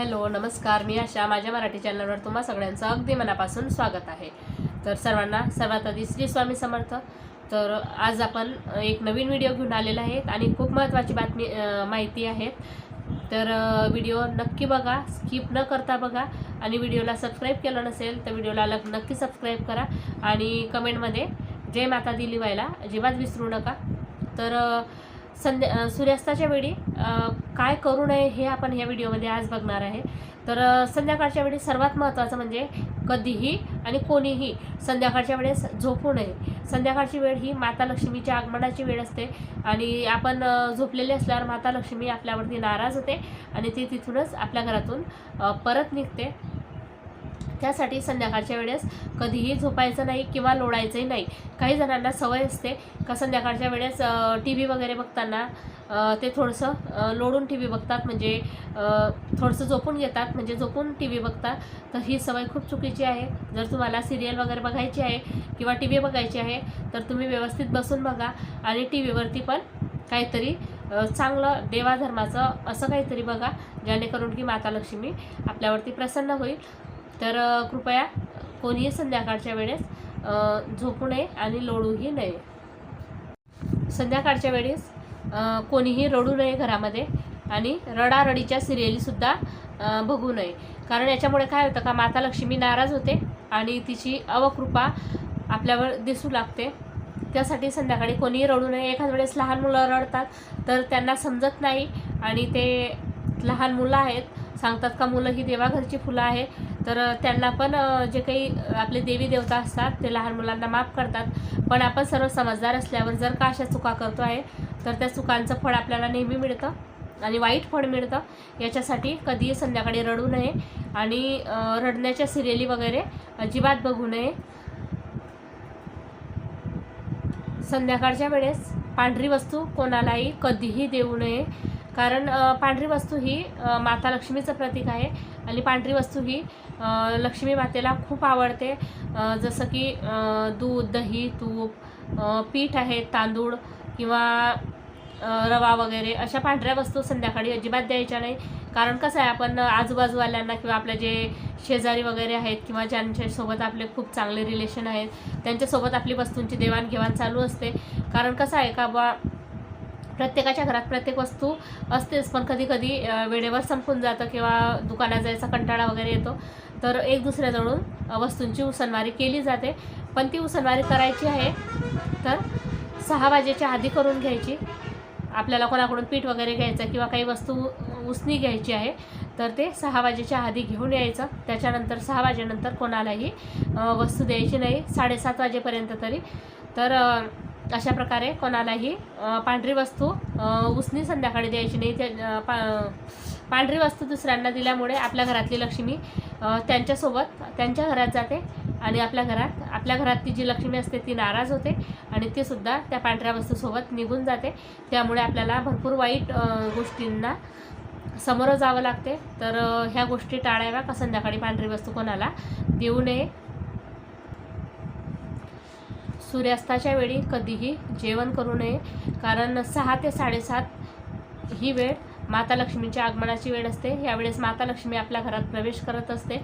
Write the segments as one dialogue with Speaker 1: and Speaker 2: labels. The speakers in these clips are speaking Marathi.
Speaker 1: हॅलो नमस्कार. मी आशा. माझ्या मराठी चॅनलवर तुम्हा सगळ्यांचं अगदी मनापासून स्वागत आहे. तर सर्वांना सर्वात आधी श्री स्वामी समर्थ. तर आज आपण एक नवीन व्हिडिओ घेऊन आलेला आहे आणि खूप महत्त्वाची बातमी माहिती आहे. तर व्हिडिओ नक्की बघा स्किप न करता बघा आणि व्हिडिओला सबस्क्राईब केलं नसेल तर व्हिडिओला लग नक्की सबस्क्राईब करा आणि कमेंटमध्ये जय माता दिली व्हायला अजिबात विसरू नका. तर संध्या सूर्यास्ताच्या वेळी काय करू नये हे आपण ह्या व्हिडिओमध्ये आज बघणार आहे. तर संध्याकाळच्या वेळी सर्वात महत्त्वाचं म्हणजे कधीही आणि कोणीही संध्याकाळच्या वेळेस झोपू नये. संध्याकाळची वेळ ही माता लक्ष्मीच्या आगमनाची वेळ असते आणि आपण झोपलेले असल्यावर माता लक्ष्मी आपल्यावरती नाराज होते आणि ती तिथूनच आपल्या घरातून परत निघते. त्यासाठी संध्याकाळच्या वेळेस कधीही झोपायचं नाही किंवा लोळायचंही नाही. काही जणांना सवय असते का संध्याकाळच्या वेळेस टी व्ही वगैरे बघताना ते थोडंसं लोडून लोळून टी व्ही बघतात. म्हणजे थोडंसं झोपून घेतात. म्हणजे झोपून टी व्ही बघतात. तर ही सवय खूप चुकीची आहे. जर तुम्हाला सिरियल वगैरे बघायची आहे किंवा टी व्ही बघायची आहे तर तुम्ही व्यवस्थित बसून बघा आणि टी व्हीवरती पण काहीतरी चांगलं देवाधर्माचं असं काहीतरी बघा जेणेकरून की माता लक्ष्मी आपल्यावरती प्रसन्न होईल. तर कृपया कोणीही संध्याकाळच्या वेळेस झोपू नये आणि लोळूही नये. संध्याकाळच्या वेळेस कोणीही रडू नये घरामध्ये आणि रडारडीच्या सिरियलीसुद्धा बघू नये. कारण याच्यामुळे काय होतं का माता लक्ष्मी नाराज होते आणि तिची अवकृपा आपल्यावर दिसू लागते. त्यासाठी संध्याकाळी कोणीही रडू नये. एखाद वेळेस लहान मुलं रडतात तर त्यांना समजत नाही आणि ते लहान मुलं आहेत सांगतात का मुलं ही देवाघरची फुलं आहे तर त्यांना पण जे काही आपले देवी देवता असतात ते लहान मुलांना माफ करतात. पण आपण सर्व समजदार असल्यावर जर का अशा चुका करतो आहे तर त्या चुकांचं फळ आपल्याला नेहमी मिळतं आणि वाईट फळ मिळतं. याच्यासाठी कधीही संध्याकाळी रडू नये आणि रडण्याच्या सिरियली वगैरे अजिबात बघू नये. संध्याकाळच्या वेळेस पांढरी वस्तू कोणालाही कधीही देऊ नये. कारण पांढरी वस्तू ही माता लक्ष्मीचं प्रतीक आहे आणि पांढरी वस्तू ही लक्ष्मी मातेला खूप आवडते. जसं की दूध दही तूप पीठ आहे तांदूळ किंवा रवा वगैरे अशा पांढऱ्या वस्तू संध्याकाळी अजिबात द्यायच्या नाही. कारण कसं आहे आपण आजूबाजूवाल्यांना किंवा आपल्या जे शेजारी वगैरे आहेत किंवा ज्यांच्यासोबत आपले खूप चांगले रिलेशन आहेत त्यांच्यासोबत आपली वस्तूंची देवाणघेवाण चालू असते. कारण कसं आहे का बा प्रत्येकाच्या घरात प्रत्येक वस्तू असतेच पण कधी कधी वेळेवर संपून जातं किंवा दुकानात जायचा कंटाळा वगैरे येतो. तर एक दुसऱ्याजवळून वस्तूंची उसनवारी केली जाते. पण ती उसनवारी करायची आहे तर सहा वाजेच्या आधी करून घ्यायची. आपल्याला कोणाकडून पीठ वगैरे घ्यायचं किंवा काही वस्तू उसनी घ्यायची आहे तर ते सहा वाजेच्या आधी घेऊन यायचं. त्याच्यानंतर सहा वाजेनंतर कोणालाही वस्तू द्यायची नाही. साडेसात वाजेपर्यंत तरी. तर अशा प्रकारे कोणालाही पांढरी वस्तू उसनी संध्याकाळी द्यायची नाही. त्या पा पांढरी वस्तू दुसऱ्यांना दिल्यामुळे आपल्या घरातली लक्ष्मी त्यांच्यासोबत त्यांच्या घरात जाते आणि आपल्या घरात आपल्या घरात ती जी लक्ष्मी असते ती नाराज होते आणि ती सुद्धा त्या पांढऱ्या वस्तूसोबत निघून जाते. त्यामुळे आपल्याला भरपूर वाईट गोष्टींना समोरं जावं लागते. तर ह्या गोष्टी टाळाव्या का संध्याकाळी पांढरी वस्तू कोणाला देऊ नये. सूर्यास्ताच्या वेळी कधीही जेवण करू नये. कारण सहा ते साडेसात ही वेळ माता लक्ष्मीच्या आगमनाची वेळ असते. यावेळेस माता लक्ष्मी आपल्या घरात प्रवेश करत असते.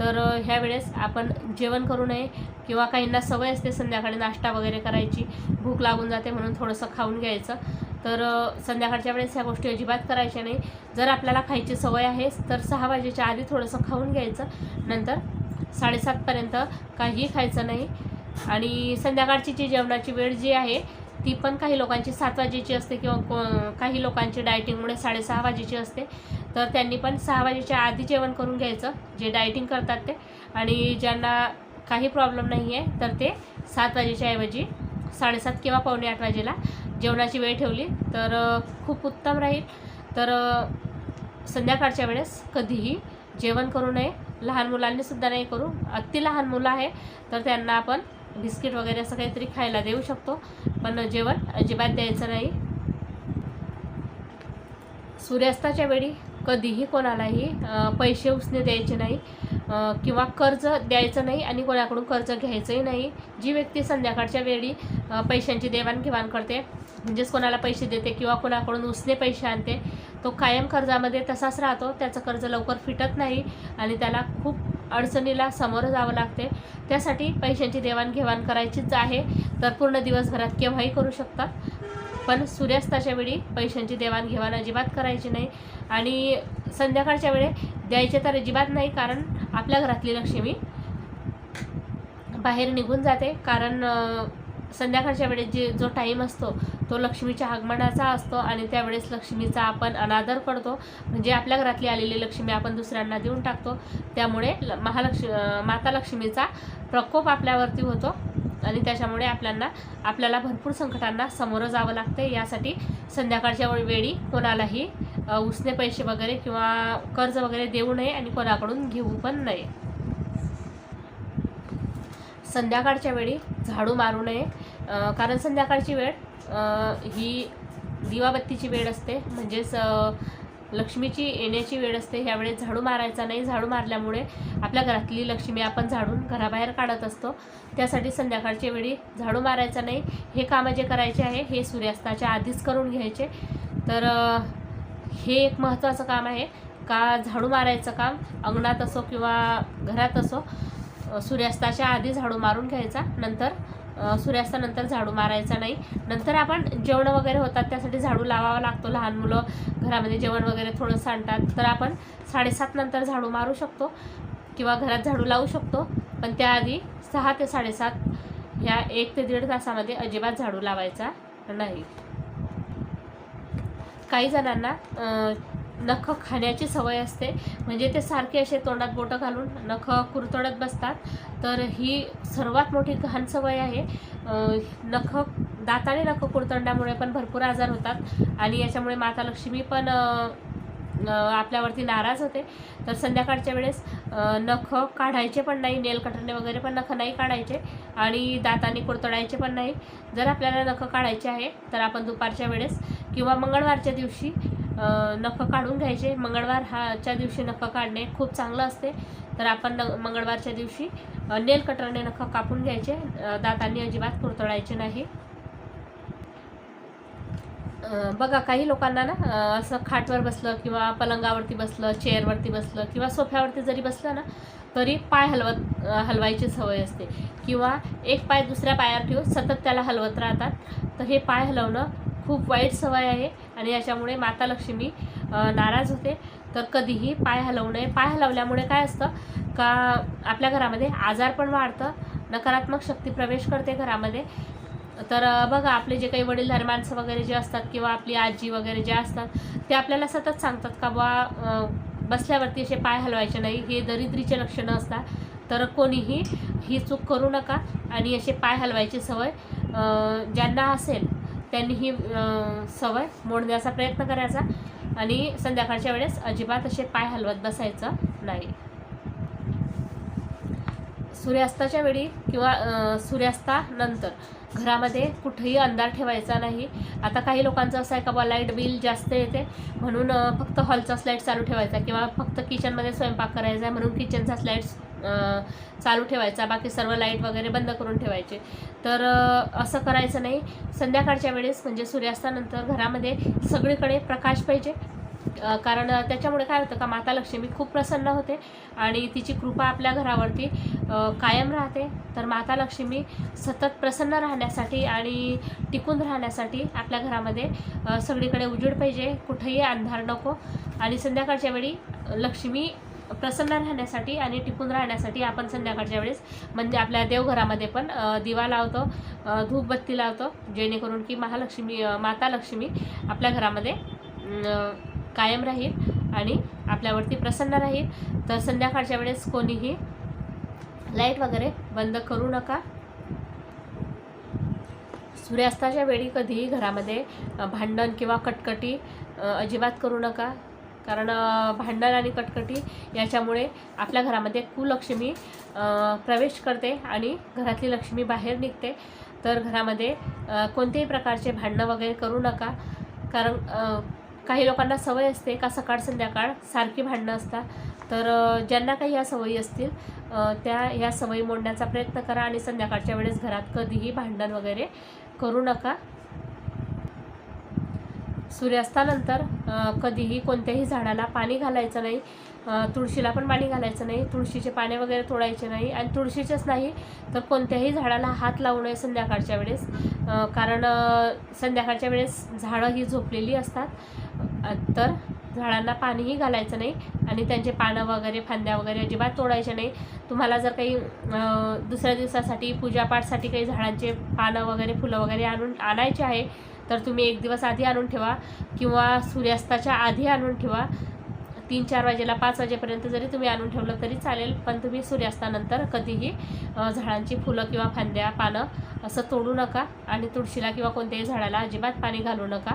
Speaker 1: तर ह्यावेळेस ह्या वेळेस आपण जेवण करू नये किंवा काहींना सवय असते संध्याकाळी नाश्ता वगैरे करायची. भूक लागून जाते म्हणून थोडंसं खाऊन घ्यायचं. तर संध्याकाळच्या वेळेस ह्या गोष्टी अजिबात करायच्या नाही. जर आपल्याला खायची सवय आहे तर सहा वाजेच्या आधी थोडंसं खाऊन घ्यायचं. नंतर साडेसातपर्यंत काहीही खायचं नाही. आणि संध्याकाळची जी जेवणाची वेळ जी आहे ती पण काही लोकांची सात वाजेची असते किंवा को काही लोकांची डायटिंगमुळे साडेसहा वाजेची असते. तर त्यांनी पण सहा वाजेच्या आधी जेवण करून घ्यायचं जे डायटिंग करतात ते. आणि ज्यांना काही प्रॉब्लेम नाही आहे तर ते सात वाजेच्या ऐवजी साडेसात किंवा पावणे आठ वाजेला जेवणाची वेळ ठेवली तर खूप उत्तम राहील. तर संध्याकाळच्या वेळेस कधीही जेवण करू नये. लहान मुलांनीसुद्धा नाही करू. अति लहान मुलं आहे तर त्यांना आपण बिस्किट वगैरे असं काहीतरी खायला देऊ शकतो. पण जेवण अजिबात द्यायचं नाही. सूर्यास्ताच्या वेळी कधीही कोणालाही पैसे उसने द्यायचे नाही किंवा कर्ज द्यायचं नाही आणि कोणाकडून कर्ज घ्यायचंही नाही. जी व्यक्ती संध्याकाळच्या वेळी पैशांची देवाणघेवाण करते म्हणजेच कोणाला पैसे देते किंवा कोणाकडून उसने पैसे आणते तो कायम कर्जामध्ये तसाच राहतो. त्याचं कर्ज लवकर फिटत नाही आणि त्याला खूप अडचणीला सामोरं जावं लागते. त्यासाठी पैशांची देवाणघेवाण करायचीच आहे. तर पूर्ण दिवसभरात केव्हाही करू शकतात. पण सूर्यास्ताच्या वेळी पैशांची देवाणघेवाण अजिबात करायची नाही. आणि संध्याकाळच्या वेळे द्यायचे तर अजिबात नाही कारण आपल्या घरातली लक्ष्मी बाहेर निघून जाते. कारण संध्याकाळच्या वेळेस जे जो टाईम असतो तो लक्ष्मीच्या आगमनाचा असतो आणि त्यावेळेस लक्ष्मीचा आपण अनादर करतो. म्हणजे आपल्या घरातली आलेली लक्ष्मी आपण दुसऱ्यांना देऊन टाकतो. त्यामुळे ल- महालक्ष्मी माता लक्ष्मीचा प्रकोप आपल्यावरती होतो आणि त्याच्यामुळे आपल्याला आपल्याला भरपूर संकटांना सामोरं जावं लागते यासाठी संध्याकाळच्या वेळी कोणालाही उसने पैसे वगैरे किंवा कर्ज वगैरे देऊ नये आणि कोणाकडून घेऊ पण नये. संध्याकाळच्या वेळी झाडू मारू नये. कारण संध्याकाळची वेळ ही दिवाबत्तीची वेळ असते. म्हणजेच लक्ष्मीची येण्याची वेळ असते. ह्यावेळेस झाडू मारायचा नाही. झाडू मारल्यामुळे आपल्या घरातली लक्ष्मी आपण झाडून घराबाहेर काढत असतो. त्यासाठी संध्याकाळच्या वेळी झाडू मारायचा नाही. हे कामं जे करायचे आहे हे सूर्यास्ताच्या आधीच करून घ्यायचे. तर हे एक महत्त्वाचं काम आहे. का झाडू मारायचं काम अंगणात असो किंवा घरात असो सूर्यास्ताच्या आधी झाडू मारून घ्यायचा. नंतर सूर्यास्तानंतर झाडू मारायचा नाही. नंतर आपण जेवण वगैरे होतात त्यासाठी झाडू लावावा लागतो. लहान मुलं घरामध्ये जेवण वगैरे थोडं सांडतात तर आपण साडेसात नंतर झाडू मारू शकतो किंवा घरात झाडू लावू शकतो. पण त्याआधी सहा ते साडेसात ह्या एक ते दीड तासामध्ये अजिबात झाडू लावायचा नाही. काही जणांना नख खाण्याची सवय असते. म्हणजे ते सारखे असे तोंडात बोटं घालून नख कुरतडत बसतात. तर ही सर्वात मोठी घाण सवय आहे. नखं नख दाताने नखं कुरतडण्यामुळे पण भरपूर आजार होतात. आणि याच्यामुळे माता लक्ष्मी पण आपल्यावरती नाराज होते. तर संध्याकाळच्या वेळेस नखं नख काढायचे पण नाही. नेल कटरने वगैरे पण नख नाही काढायचे. आणि दाताने कुरतडायचे पण नाही. जर आपल्याला नख काढायचे आहे तर आपण दुपारच्या वेळेस किंवा मंगळवारच्या दिवशी नख काढून घ्यायचे. मंगळवार हाच्या दिवशी नख काढणे खूप चांगलं असते. तर आपण न मंगळवारच्या दिवशी नेल कटरने नखं कापून घ्यायचे. दातांनी अजिबात कुरतळायचे नाही. बघा काही लोकांना ना असं खाटवर बसलं किंवा पलंगावरती बसलं चेअरवरती बसलं किंवा सोफ्यावरती जरी बसलं ना तरी पाय हलवत हलवायची सवय असते. किंवा एक पाय दुसऱ्या पायावर ठेवून सतत त्याला हलवत राहतात. तर हे पाय हलवणं खूप वाईट सवय आहे आणि याच्यामुळे माता लक्ष्मी नाराज होते. तर कधीही पाय हलवू नये. पाय हलवल्यामुळे काय असतं का आपल्या घरामध्ये आजार पण वाढतं नकारात्मक शक्ती प्रवेश करते घरामध्ये. तर बघा आपले जे काही वडीलधारी माणसं वगैरे जे असतात किंवा आपली आजी वगैरे जे असतात ते आपल्याला सतत सांगतात का बा बसल्यावरती असे पाय हलवायचे नाही. हे दरिद्रीचे लक्षणं असतात. तर कोणीही ही चूक करू नका. आणि असे पाय हलवायची सवय ज्यांना असेल त्यांनी ही सवय मोडण्याचा प्रयत्न करायचा आणि संध्याकाळच्या वेळेस अजिबात असे पाय हलवत बसायचं नाही. सूर्यास्ताच्या वेळी किंवा सूर्यास्तानंतर घरामध्ये कुठेही अंधार ठेवायचा नाही. आता काही लोकांचं असं आहे का बा लाइट बिल जास्त येते म्हणून फक्त हॉलचाच लाइट चालू ठेवायचा किंवा फक्त किचनमध्ये स्वयंपाक करायचा आहे म्हणून किचनचाच लाईट्स चालू ठेवायचा बाकी सर्व लाइट वगैरे बंद करून ठेवायचे. तर असं करायचं नाही. संध्याकाळच्या वेळेस म्हणजे सूर्यास्तानंतर घरामध्ये सगळीकडे प्रकाश पाहिजे. कारण त्याच्यामुळे काय होतं का माता लक्ष्मी खूप प्रसन्न होते आणि तिची कृपा आपल्या घरावरती कायम राहते. तर माता लक्ष्मी सतत प्रसन्न राहण्यासाठी आणि टिकून राहण्यासाठी आपल्या घरामध्ये सगळीकडे उजेड पाहिजे. कुठेही अंधार नको. आणि संध्याकाळच्या वेळी लक्ष्मी प्रसन्न राहण्यासाठी आणि टिकून राहण्यासाठी आपण संध्याकाळच्या वेळेस म्हणजे आपल्या देवघरामध्ये पण दिवा लावतो धूपबत्ती लावतो जेणेकरून की महालक्ष्मी माता लक्ष्मी आपल्या घरामध्ये कायम राहील आणि आपल्यावरती प्रसन्न राहील. तर संध्याकाळच्या वेळेस कोणीही लाइट वगैरे बंद करू नका. सूर्यास्ताच्या वेळी कधीही घरामध्ये भांडण किंवा कटकटी अजिबात करू नका. कारण भांडण आणि कटकटी याच्यामुळे आपल्या घरामध्ये कुलक्ष्मी प्रवेश करते आणि घरातली लक्ष्मी बाहेर निघते. तर घरामध्ये कोणत्याही प्रकारचे भांडणं वगैरे करू नका. कारण काही लोकांना सवय असते का सकाळ संध्याकाळ सारखी भांडणं असतात. तर ज्यांना काही या सवयी असतील त्या ह्या सवयी मोडण्याचा प्रयत्न करा आणि संध्याकाळच्या वेळेस घरात कधीही भांडण वगैरे करू नका. सूर्यास्तानंतर कधीही कोणत्याही झाडाला पाणी घालायचं नाही. तुळशीला पण पाणी घालायचं नाही. तुळशीचे पाने वगैरे तोडायचे नाही. आणि तुळशीचेच नाही तर कोणत्याही झाडाला हात लावू नये संध्याकाळच्या वेळेस. कारण संध्याकाळच्या वेळेस झाडं ही झोपलेली असतात. तर झाडांना पाणीही घालायचं नाही आणि त्यांचे पानं वगैरे फांद्या वगैरे अजिबात तोडायचे नाही. तुम्हाला जर काही दुसऱ्या दिवसासाठी पूजापाठसाठी काही झाडांचे पानं वगैरे फुलं वगैरे आणून आणायचे आहे तर तुम्ही एक दिवस आधी आणून ठेवा किंवा सूर्यास्ताच्या आधी आणून ठेवा. तीन चार वाजेला पाच वाजेपर्यंत जरी तुम्ही आणून ठेवलं तरी चालेल पण तुम्ही सूर्यास्तानंतर कधीही झाडांची फुलं किंवा फांद्या पानं असं तोडू नका आणि तुळशीला किंवा कोणत्याही झाडाला अजिबात पाणी घालू नका.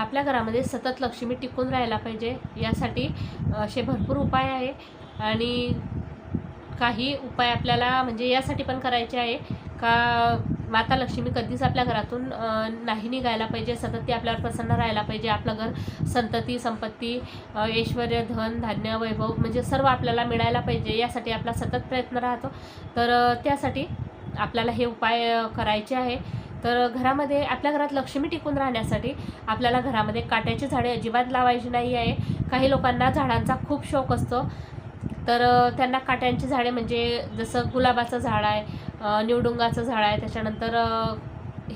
Speaker 1: आपल्या घरामध्ये सतत लक्ष्मी टिकून राहायला पाहिजे. यासाठी असे भरपूर उपाय आहे आणि काही उपाय आपल्याला म्हणजे यासाठी पण करायचे आहे. का माता लक्ष्मी कधीच आपल्या घरातून नाही निघायला पाहिजे. सतत ती आपल्यावर प्रसन्न राहायला पाहिजे. आपलं घर संतती संपत्ती ऐश्वर धन धान्य वैभव म्हणजे सर्व आपल्याला मिळायला पाहिजे. यासाठी आपला सतत प्रयत्न राहतो. तर त्यासाठी आपल्याला हे उपाय करायचे आहे. तर घरामध्ये आपल्या घरात लक्ष्मी टिकून राहण्यासाठी आपल्याला घरामध्ये काट्याची झाडे अजिबात लावायची नाही आहे. काही लोकांना झाडांचा खूप शौक असतो. तर त्यांना काट्यांची झाडे म्हणजे जसं गुलाबाचं झाड आहे निवडुंगाचं झाड आहे त्याच्यानंतर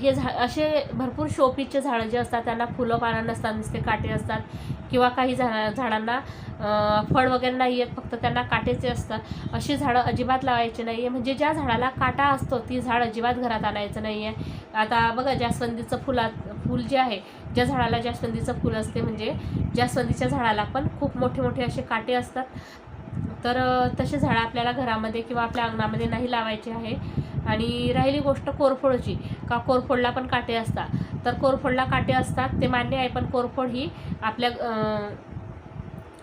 Speaker 1: हे झा असे भरपूर शोपीचे झाडं जे असतात त्यांना फुलं पानं नसतात नुसते काटे असतात किंवा काही झाडा झाडांना फळ वगैरे नाही आहेत फक्त त्यांना काटेचे असतात. अशी झाडं अजिबात लावायची नाही आहे म्हणजे ज्या झाडाला काटा असतो ती झाड अजिबात घरात आणायचं नाही आहे आता बघा जास्वंदीचं फुलात फूल जे आहे ज्या झाडाला जास्वंदीचं फूल असते म्हणजे जास्वंदीच्या झाडाला पण खूप मोठे मोठे असे काटे असतात. तर तसे झाडं आपल्याला घरामध्ये किंवा आपल्या अंगणामध्ये नाही लावायचे आहे. आणि राहिली गोष्ट कोरफोडची. का कोरफोडला पण काटे असतात. तर कोरफोडला काटे असतात ते मान्य आहे पण कोरफोड ही आपल्या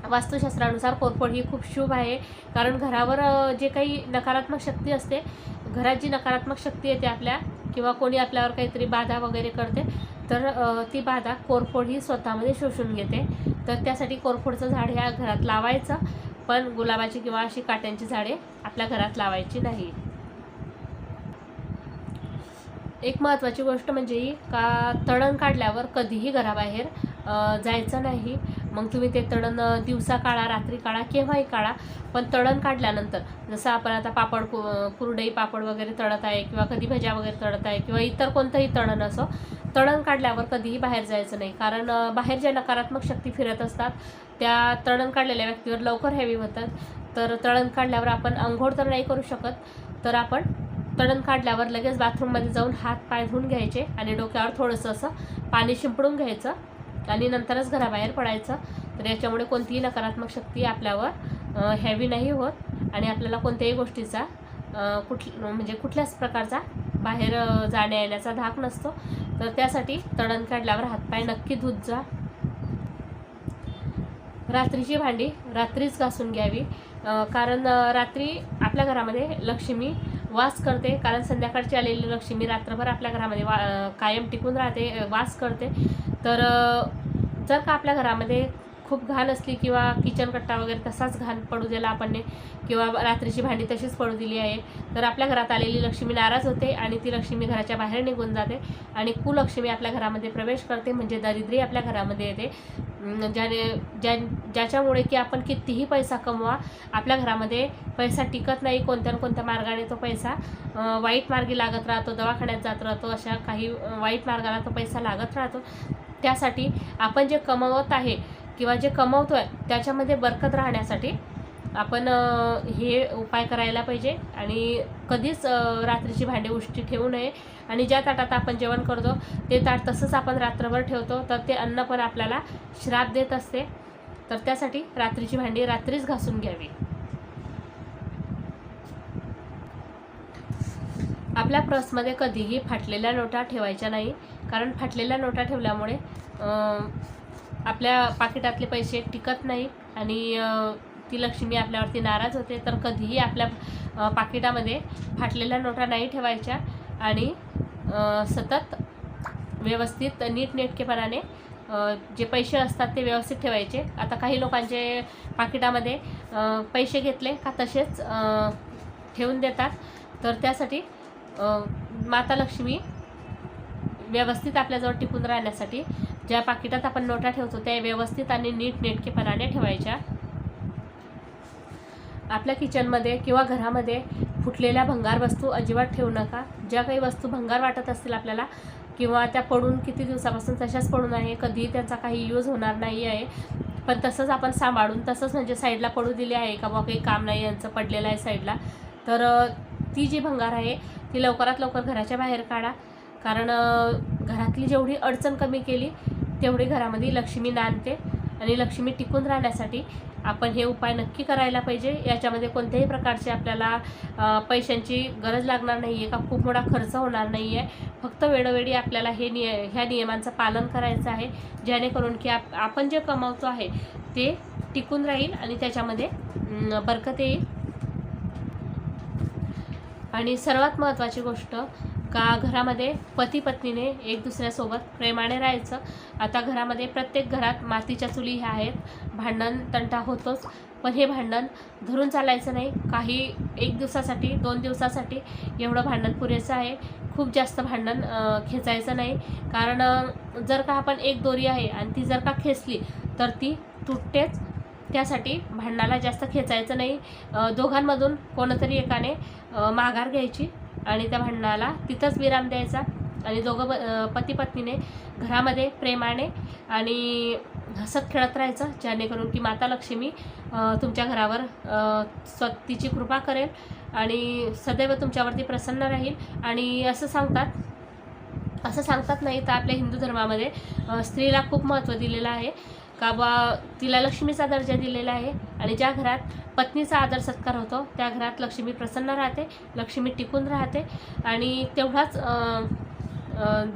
Speaker 1: वास्तुशास्त्रानुसार कोरफोड ही खूप शुभ आहे. कारण घरावर जे काही नकारात्मक शक्ती असते घरात जी नकारात्मक शक्ती येते आपल्या किंवा कोणी आपल्यावर काहीतरी बाधा वगैरे करते तर ती बाधा कोरफोड ही स्वतःमध्ये शोषून घेते. तर त्यासाठी कोरफोडचं झाड ह्या घरात लावायचं पण गुलाबाची किंवा अशी काट्यांची झाडे आपल्या घरात लावायची नाही. एक महत्त्वाची गोष्ट म्हणजे का तळण काढल्यावर कधीही घराबाहेर जायचं नाही. मग तुम्ही ते तळण दिवसा काढा रात्री काढा केव्हाही काढा. पण तळण काढल्यानंतर जसं आपण आता पापड कु कुरडई पापड वगैरे तळत आहे किंवा कधी भज्या वगैरे तळत आहे किंवा इतर कोणतंही तळण असो तळण काढल्यावर कधीही बाहेर जायचं नाही. कारण बाहेर ज्या नकारात्मक शक्ती फिरत असतात त्या तळण काढलेल्या व्यक्तीवर लवकर हॅवी होतात. तर तळण काढल्यावर आपण आंघोळ तर नाही करू शकत तर आपण तळण काढल्यावर लगेच बाथरूममध्ये जाऊन हात पाय धुवून घ्यायचे आणि डोक्यावर थोडंसं असं पाणी शिंपडून घ्यायचं आणि नंतरच घराबाहेर पडायचं. तर याच्यामुळे कोणतीही नकारात्मक शक्ती आपल्यावर हॅवी नाही होत आणि आपल्याला कोणत्याही गोष्टीचा कुठ म्हणजे कुठल्याच प्रकारचा बाहेर जाण्या येण्याचा धाक नसतो. तर त्यासाठी तळण काढल्यावर हातपाय नक्की धुत जा. रात्रीची भांडी रात्रीच घासून घ्यावी. कारण रात्री आपल्या घरामध्ये लक्ष्मी वास करते. कारण संध्याकाळची आलेली लक्ष्मी रात्रभर आपल्या घरामध्ये वा कायम टिकून राहते वास करते. तर जर का आपल्या घरामध्ये खूप घाण असली किंवा किचन कट्टा वगैरे तसाच घाण पडू दिला आपण किंवा रात्रीची भांडी तशीच पडू दिली आहे तर आपल्या घरात आलेली लक्ष्मी नाराज होते आणि ती लक्ष्मी घराच्या बाहेर निघून जाते आणि कुलक्ष्मी आपल्या घरामध्ये प्रवेश करते म्हणजे दरिद्री आपल्या घरामध्ये येते. ज्याने ज्या ज्याच्यामुळे की आपण कितीही पैसा कमवा आपल्या घरामध्ये पैसा टिकत नाही कोणत्या ना कोणत्या मार्गाने तो पैसा वाईट मार्गी लागत राहतो दवाखान्यात जात राहतो अशा काही वाईट मार्गाला तो पैसा लागत राहतो. त्यासाठी आपण जे कमवत आहे किंवा जे कमवतो आहे त्याच्यामध्ये बरकत राहण्यासाठी आपण हे उपाय करायला पाहिजे. आणि कधीच रात्रीची भांडी उष्टी ठेवू नये. आणि ज्या ताटात आपण जेवण करतो ते ताट तसंच आपण रात्रभर ठेवतो तर ते अन्न पण आपल्याला श्राप देत असते. तर त्यासाठी रात्रीची भांडी रात्रीच घासून घ्यावी. आपल्या पर्समध्ये कधीही फाटलेल्या नोटा ठेवायच्या नाही. कारण फाटलेल्या नोटा ठेवल्यामुळे आपल्या पाकिटातले पैसे टिकत नाही आणि ती लक्ष्मी आपल्यावरती नाराज होते तर कधीही आपल्या पाकिटामध्ये फाटलेल्या नोटा नाही ठेवायच्या आणि सतत व्यवस्थित नीटनेटकेपणाने जे पैसे असतात ते व्यवस्थित ठेवायचे. आता काही लोकांचे पाकिटामध्ये पैसे घेतले का तसेच ठेवून देतात. तर त्यासाठी माता लक्ष्मी व्यवस्थित आपल्याजवळ टिकून राहण्यासाठी ज्या पाकिटात आपण नोटा ठेवतो त्या व्यवस्थित आणि नीट नेटकेपणाने ठेवायच्या. आपल्या किचनमध्ये किंवा घरामध्ये फुटलेल्या भंगार वस्तू अजिबात ठेवू नका. ज्या काही वस्तू भंगार वाटत असतील आपल्याला किंवा त्या पडून किती दिवसापासून तशाच पडून आहे कधीही त्यांचा काही यूज होणार नाही आहे पण तसंच आपण सांभाळून तसंच म्हणजे साईडला पडू दिली आहे का बा काही काम नाही यांचं पडलेलं आहे साईडला तर ती जी भंगार आहे ती लवकरात लवकर घराच्या बाहेर काढा. कारण घरातली जेवढी अडचण कमी केली तेवढी घरामध्ये लक्ष्मी नांदते आणि लक्ष्मी टिकून राहण्यासाठी आपण हे उपाय नक्की करायला पाहिजे. याच्यामध्ये कोणत्याही प्रकारची आपल्याला पैशांची गरज लागणार नाही आहे का? खूप मोठा खर्च होणार नाही आहे फक्त वेळोवेळी आपल्याला हे निय ह्या नियमांचं पालन करायचं आहे जेणेकरून की आप आपण जे कमावतो आहे ते टिकून राहील आणि त्याच्यामध्ये बरकत येईल. आणि सर्वात महत्त्वाची गोष्ट का घरामध्ये पती पत्नीने एक दुसऱ्यासोबत प्रेमाने राहायचं? आता घरामध्ये प्रत्येक घरात मातीच्या चुली ह्या आहेत. भांडण तंटा होतोच. पण हे भांडण धरून चालायचं नाही. काही एक दिवसासाठी दोन दिवसासाठी एवढं भांडण पुरेसं आहे. खूप जास्त भांडण खेचायचं नाही. कारण जर का आपण एक दोरी आहे आणि ती जर का खेचली तर ती तुटतेच. त्यासाठी भांडणाला जास्त खेचायचं नाही. दोघांमधून कोणतरी एकाने माघार घ्यायची. आणि त्या भांडणाला तिथंच विराम द्यायचा. आणि दोघं पती पत्नीने घरामध्ये प्रेमाने आणि हसत खेळत राहायचं जेणेकरून की माता लक्ष्मी तुमच्या घरावर स्व स्वतीची कृपा करेल आणि सदैव तुमच्यावरती प्रसन्न राहील. आणि असं सांगतात असं सांगतात नाही तर आपल्या हिंदू धर्मामध्ये स्त्रीला खूप महत्त्व दिलेलं आहे. का बा तिला लक्ष्मीचा दर्जा दिलेला आहे. आणि ज्या घरात पत्नीचा आदर सत्कार होतो त्या घरात लक्ष्मी प्रसन्न राहते लक्ष्मी टिकून राहते. आणि तेवढाच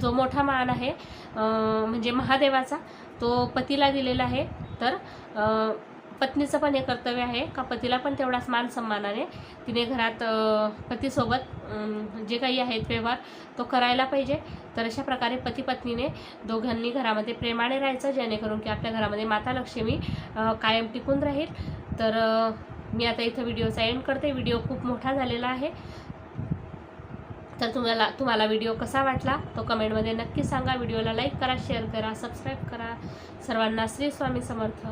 Speaker 1: जो मोठा मान आहे म्हणजे महादेवाचा तो पतीला दिलेला आहे. तर पत्नीचं पण हे कर्तव्य आहे. का पतीला पण तेवढाच मान सन्मानाने तिने घरात पतीसोबत जे काही आहेत व्यवहार तो करायला पाहिजे. तर अशा प्रकारे पती पत्नीने दोघांनी घरामध्ये प्रेमाने राहायचं जेणेकरून की आपल्या घरामध्ये माता लक्ष्मी कायम टिकून राहील. तर मी आता इथं व्हिडिओचा एंड करते. व्हिडिओ खूप मोठा झालेला आहे. तर तुम्हाला तुम्हाला व्हिडिओ कसा वाटला तो कमेंटमध्ये नक्की सांगा. व्हिडिओला लाईक करा शेअर करा सबस्क्राईब करा. सर्वांना श्री स्वामी समर्थ.